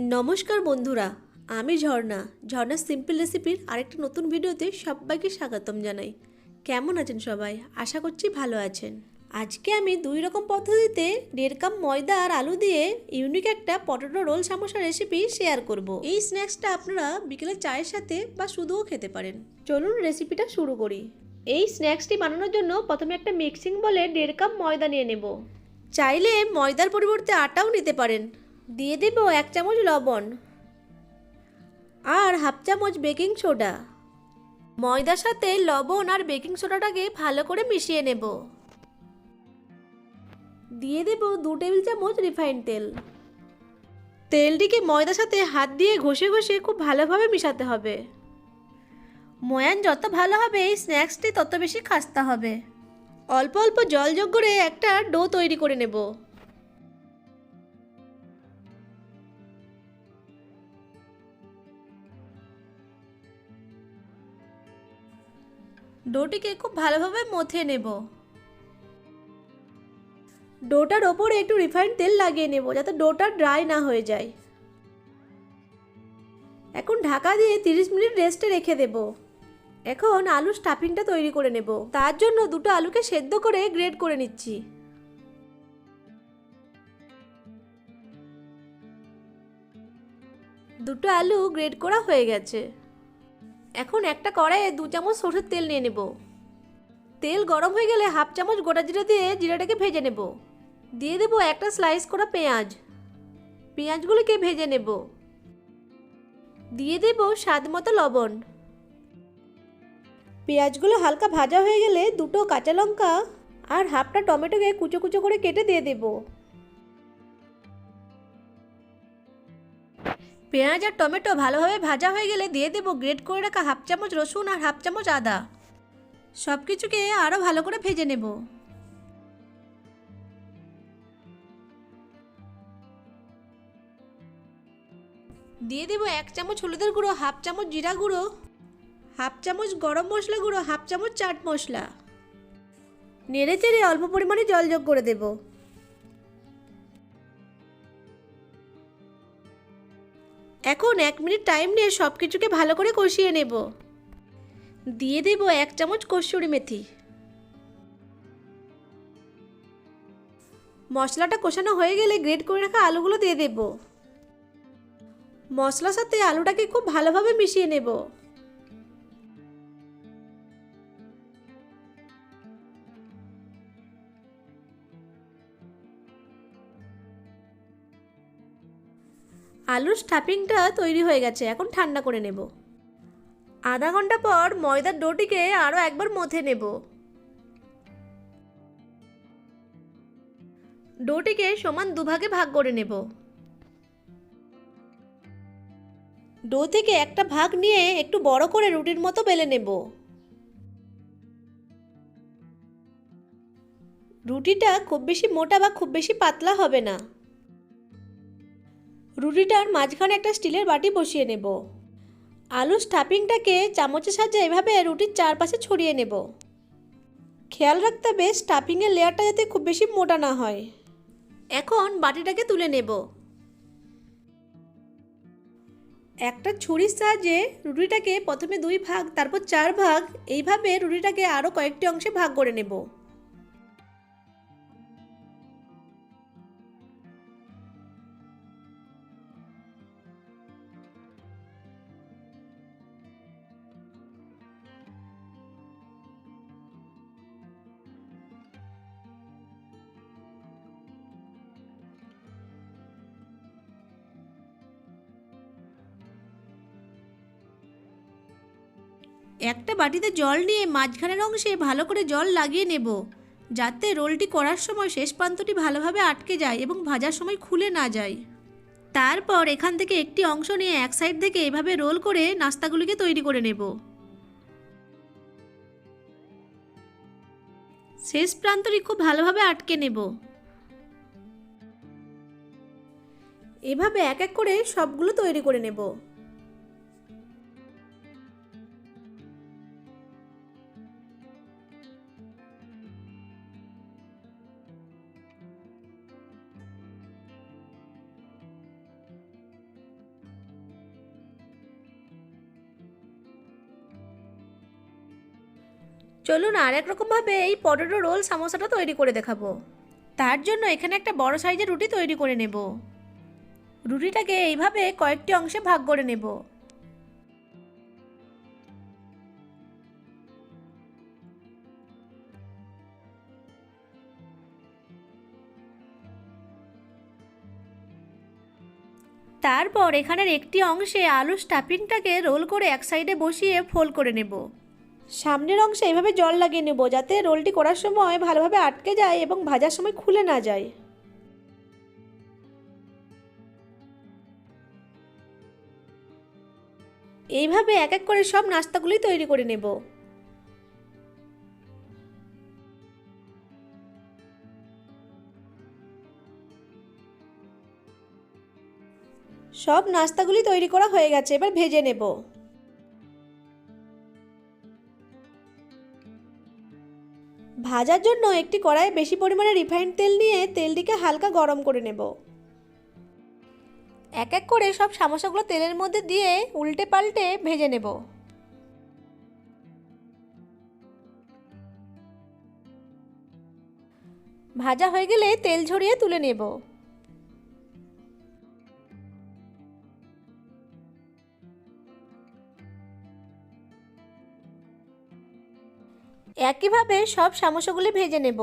নমস্কার বন্ধুরা, আমি ঝর্ণা। ঝর্ণা সিম্পল রেসিপির আরেকটা নতুন ভিডিওতে সবাইকে স্বাগতম জানাই। কেমন আছেন সবাই? আশা করছি ভালো আছেন। আজকে আমি দুই রকম পদ্ধতিতে দেড় কাপ ময়দা আর আলু দিয়ে ইউনিক একটা potato roll samosa recipe share করব। এই স্ন্যাক্সটা আপনারা বিকেলে চায়ের সাথে বা শুধুও খেতে পারেন। চলুন রেসিপিটা শুরু করি। এই স্ন্যাক্সটি বানানোর জন্য প্রথমে একটা মিক্সিং বলে দেড় কাপ ময়দা নিয়ে নেব। চাইলে ময়দার পরিবর্তে আটাও নিতে পারেন। দিয়ে দেব এক চামচ লবণ আর হাফ চামচ বেকিং সোডা। ময়দার সাথে লবণ আর বেকিং সোডাটাকে ভালো করে মিশিয়ে নেব। দিয়ে দেব দু টেবিল চামচ রিফাইন তেল। তেলটিকে ময়দার সাথে হাত দিয়ে ঘষে ঘষে খুব ভালোভাবে মিশাতে হবে। ময়ান যত ভালো হবে, এই স্ন্যাক্সটি তত বেশি খাস্তা হবে। অল্প অল্প জল যোগ করে একটা ডো তৈরি করে নেব। ডোটিকে খুব ভালোভাবে মথে নেব। ডোটার ওপরে একটু রিফাইন্ড তেল লাগিয়ে নেব যাতে ডোটা ড্রাই না হয়ে যায়। এখন ঢাকা দিয়ে 30 মিনিট রেস্টে রেখে দেব। এখন আলু স্টাফিংটা তৈরি করে নেব। তার জন্য দুটো আলুকে সেদ্ধ করে গ্রেড করে নিচ্ছি। দুটো আলু গ্রেড করা হয়ে গেছে। এখন একটা কড়াইয়ে দু চামচ সরষের তেল নিয়ে নেব। তেল গরম হয়ে গেলে হাফ চামচ গোটা জিরা দিয়ে জিরাটাকে ভেজে নেব। দিয়ে দেবো একটা স্লাইস করা পেঁয়াজ। পেঁয়াজগুলোকে ভেজে নেব। দিয়ে দেব স্বাদ মতো লবণ। পেঁয়াজগুলো হালকা ভাজা হয়ে গেলে দুটো কাঁচা লঙ্কা আর হাফটা টমেটোকে কুচো কুচো করে কেটে দিয়ে দেব। পেঁয়াজ আর টমেটো ভালোভাবে ভাজা হয়ে গেলে দিয়ে দেব গ্রেট করে রাখা হাফ চামচ রসুন আর হাফ চামচ আদা। সব কিছুকে আরও ভালো করে ভেজে নেব। দিয়ে দেব এক চামচ হলুদের গুঁড়ো, হাফ চামচ জিরা গুঁড়ো, হাফ চামচ গরম মশলা গুঁড়ো, হাফ চামচ চাট মশলা। নেড়ে চেড়ে অল্প পরিমাণে জল যোগ করে দেব। এখন এক মিনিট টাইম নিয়ে সব কিছুকে ভালো করে কষিয়ে নেব। দিয়ে দেব এক চামচ কসুরি মেথি। মশলাটা কষানো হয়ে গেলে গ্রেট করে রাখা আলুগুলো দিয়ে দেব। মশলার সাথে আলুটাকে খুব ভালোভাবে মিশিয়ে নেব। আলুর স্টাফিংটা তৈরি হয়ে গেছে, এখন ঠান্ডা করে নেব। আধা ঘণ্টা পর ময়দার ডোটিকে আরও একবার মথে নেব। ডোটিকে সমান দুভাগে ভাগ করে নেব। ডো থেকে একটা ভাগ নিয়ে একটু বড় করে রুটির মতো বেলে নেব। রুটিটা খুব বেশি মোটা বা খুব বেশি পাতলা হবে না। রুটিটার মাঝখানে একটা স্টিলের বাটি বসিয়ে নেব। আলু স্টাফিংটাকে চামচের সাহায্যে এভাবে রুটির চারপাশে ছড়িয়ে নেব। খেয়াল রাখতে হবে স্টাফিংয়ের লেয়ারটা যাতে খুব বেশি মোটা না হয়। এখন বাটিটাকে তুলে নেব। একটা ছুরির সাহায্যে রুটিটাকে প্রথমে দুই ভাগ, তারপর চার ভাগ, এইভাবে রুটিটাকে আরও কয়েকটি অংশে ভাগ করে নেব। একটা বাটিতে জল নিয়ে মাঝখানের অংশে ভালো করে জল লাগিয়ে নেব, যাতে রোলটি করার সময় শেষ প্রান্তটি ভালোভাবে আটকে যায় এবং ভাজার সময় খুলে না যায়। তারপর এখান থেকে একটি অংশ নিয়ে এক সাইড থেকে এভাবে রোল করে নাস্তাগুলিকে তৈরি করে নেব। শেষ প্রান্তটি খুব ভালোভাবে আটকে নেব। এভাবে এক এক করে সবগুলো তৈরি করে নেব। চলুন আর এক রকমভাবে এই পটেটো রোল সামোসাটা তৈরি করে দেখাবো। তার জন্য এখানে একটা বড় সাইজের রুটি তৈরি করে নেব। রুটিটাকে এইভাবে কয়েকটি অংশে ভাগ করে নেব। তারপর এখানের একটি অংশে আলু স্টাফিংটাকে রোল করে এক সাইডে বসিয়ে ফোল্ড করে নেব। সামনের অংশে এভাবে জল লাগিয়ে নেব যাতে রোলটি করার সময় ভালোভাবে আটকে যায় এবং ভাজার সময় খুলে না যায়। এইভাবে এক এক করে সব নাস্তাগুলি তৈরি করে নেব। সব নাস্তাগুলি তৈরি করা হয়ে গেছে, এবার ভেজে নেব। ভাজার জন্য একটি কড়াইয়ে বেশি পরিমাণে রিফাইন্ড তেল নিয়ে তেলটিকে হালকা গরম করে নেব। এক এক করে সব সামোসাগুলো তেলের মধ্যে দিয়ে উল্টে পাল্টে ভেজে নেব। ভাজা হয়ে গেলে তেল ঝরিয়ে তুলে নেব। একইভাবে সব সামোসাগুলি ভেজে নেব।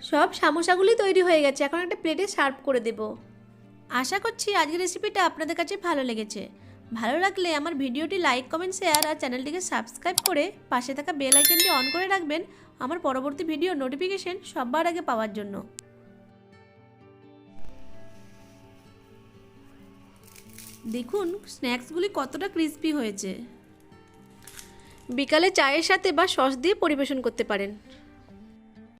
সব সামোসাগুলি তৈরি হয়ে গেছে, এখন একটা প্লেটে সার্ভ করে দেব। আশা করছি আজকের রেসিপিটা আপনাদের কাছে ভালো লেগেছে। ভালো লাগলে আমার ভিডিওটি লাইক, কমেন্ট, শেয়ার আর চ্যানেলটিকে সাবস্ক্রাইব করে পাশে থাকা বেল আইকনটি অন করে রাখবেন আমার পরবর্তী ভিডিও নোটিফিকেশন সবার আগে পাওয়ার জন্য। দেখুন, স্ন্যাক্সগুলি কতটা ক্রিস্পি হয়েছে। বিকালে চায়ের সাথে বা সস দিয়ে পরিবেশন করতে পারেন।